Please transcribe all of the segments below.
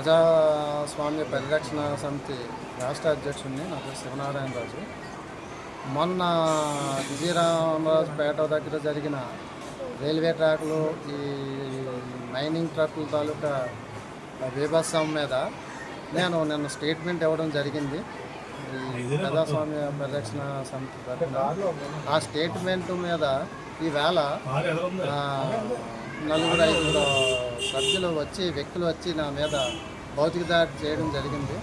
ప్రజాస్వామ్య పరిరక్షణ సమితి రాష్ట్ర అధ్యక్షుడిని నా పేరు శివనారాయణ రాజు. మొన్న విజయరామరాజుపేట దగ్గర జరిగిన రైల్వే ట్రాక్లు ఈ మైనింగ్ ట్రక్కుల తాలూకా బీభత్సం మీద నేను నిన్న స్టేట్మెంట్ ఇవ్వడం జరిగింది. ప్రజాస్వామ్య పరిరక్షణ సమితి తరఫున ఆ స్టేట్మెంట్ మీద ఈవేళ నలుగురు ఐదుగురు సభ్యులు వచ్చి వ్యక్తులు వచ్చి నా మీద భౌతిక దాడి చేయడం జరిగింది.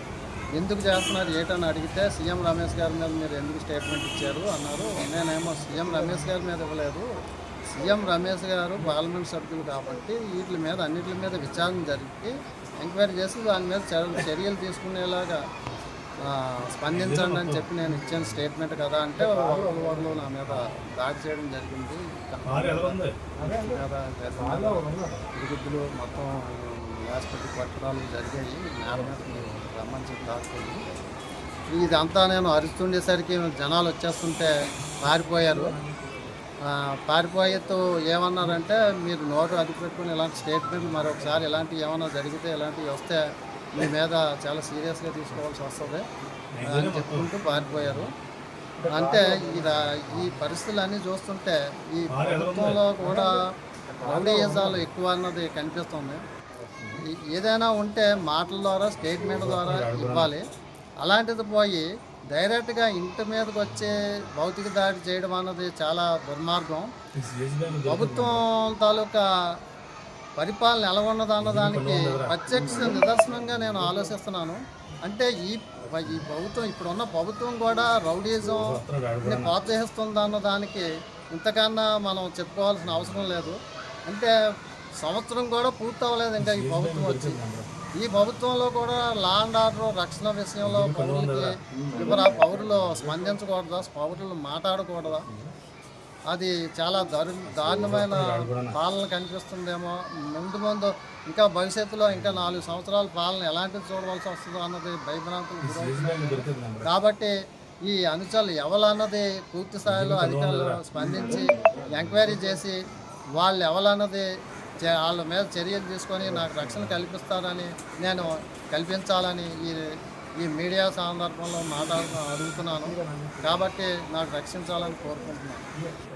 ఎందుకు చేస్తున్నారు ఏటని అడిగితే సీఎం రమేష్ గారి మీద మీరు ఎందుకు స్టేట్మెంట్ ఇచ్చారు అన్నారు. నేనేమో సీఎం రమేష్ గారి మీద ఇవ్వలేదు. సీఎం రమేష్ గారు పార్లమెంట్ సభ్యులు కాబట్టి వీటి మీద అన్నిటి మీద విచారణ జరిపి ఎంక్వైరీ చేసి దాని మీద చర్యలు చర్యలు తీసుకునేలాగా స్పందించండి అని చెప్పి నేను ఇచ్చిన స్టేట్మెంట్ కదా అంటే ఒకరు వాళ్ళు నా మీద దాడి చేయడం జరిగింది. ఇరుగుద్దులు మొత్తం హాస్పిటల్ కొట్టడాలు జరిగాయి. నేల మీద రమ్మని చెప్పి దాచుకుంది ఇదంతా నేను అరుస్తుండేసరికి జనాలు వచ్చేస్తుంటే పారిపోయారు. పారిపోయేతో ఏమన్నారంటే మీరు నోటు అది పెట్టుకుని ఇలాంటి స్టేట్మెంట్ మరొకసారి ఇలాంటివి ఏమైనా జరిగితే ఇలాంటివి వస్తే మీ మీద చాలా సీరియస్గా తీసుకోవాల్సి వస్తుంది. అని చెప్పుకుంటూ పారిపోయారు. అంటే ఈ ఈ పరిస్థితులన్నీ చూస్తుంటే ఈ ప్రభుత్వంలో కూడా రౌడీయిజాలు ఎక్కువ అన్నది కనిపిస్తుంది. ఏదైనా ఉంటే మాటల ద్వారా స్టేట్మెంట్ ద్వారా ఇవ్వాలి. అలాంటిది పోయి డైరెక్ట్గా ఇంటి మీదకి వచ్చే భౌతిక దాడి చేయడం అన్నది చాలా దుర్మార్గం. ప్రభుత్వం తాలూకా పరిపాలన ఎలా ఉన్నది అన్నదానికి ప్రత్యక్ష నిదర్శనంగా నేను ఆలోచిస్తున్నాను. అంటే ఈ ఈ ప్రభుత్వం ఇప్పుడు ఉన్న ప్రభుత్వం కూడా రౌడీజం ప్రోత్సహిస్తుంది అన్న దానికి ఇంతకన్నా మనం చెప్పుకోవాల్సిన అవసరం లేదు. అంటే సంవత్సరం కూడా పూర్తి అవ్వలేదు ఇంకా ఈ ప్రభుత్వం వచ్చి. ఈ ప్రభుత్వంలో కూడా లా అండ్ ఆర్డర్ రక్షణ విషయంలో పౌరులకి ఇవ్వరా పౌరులు స్పందించకూడదా? పౌరులు మాట్లాడకూడదా? అది చాలా దారు దారుణమైన పాలన కనిపిస్తుందేమో. ముందు ముందు ఇంకా భవిష్యత్తులో ఇంకా నాలుగు సంవత్సరాల పాలన ఎలాంటిది చూడవలసి వస్తుందో అన్నది భయభ్రాంతులు కాబట్టి ఈ అనుచరులు ఎవరన్నది పూర్తి స్థాయిలో అధికారులు స్పందించి ఎంక్వైరీ చేసి వాళ్ళు ఎవరన్నది వాళ్ళ మీద చర్యలు తీసుకొని నాకు రక్షణ కల్పిస్తారని నేను కల్పించాలని ఈ ఈ మీడియా సందర్భంలో మాట్లాడుతూ అడుగుతున్నాను. కాబట్టి నాకు రక్షించాలని కోరుకుంటున్నాను.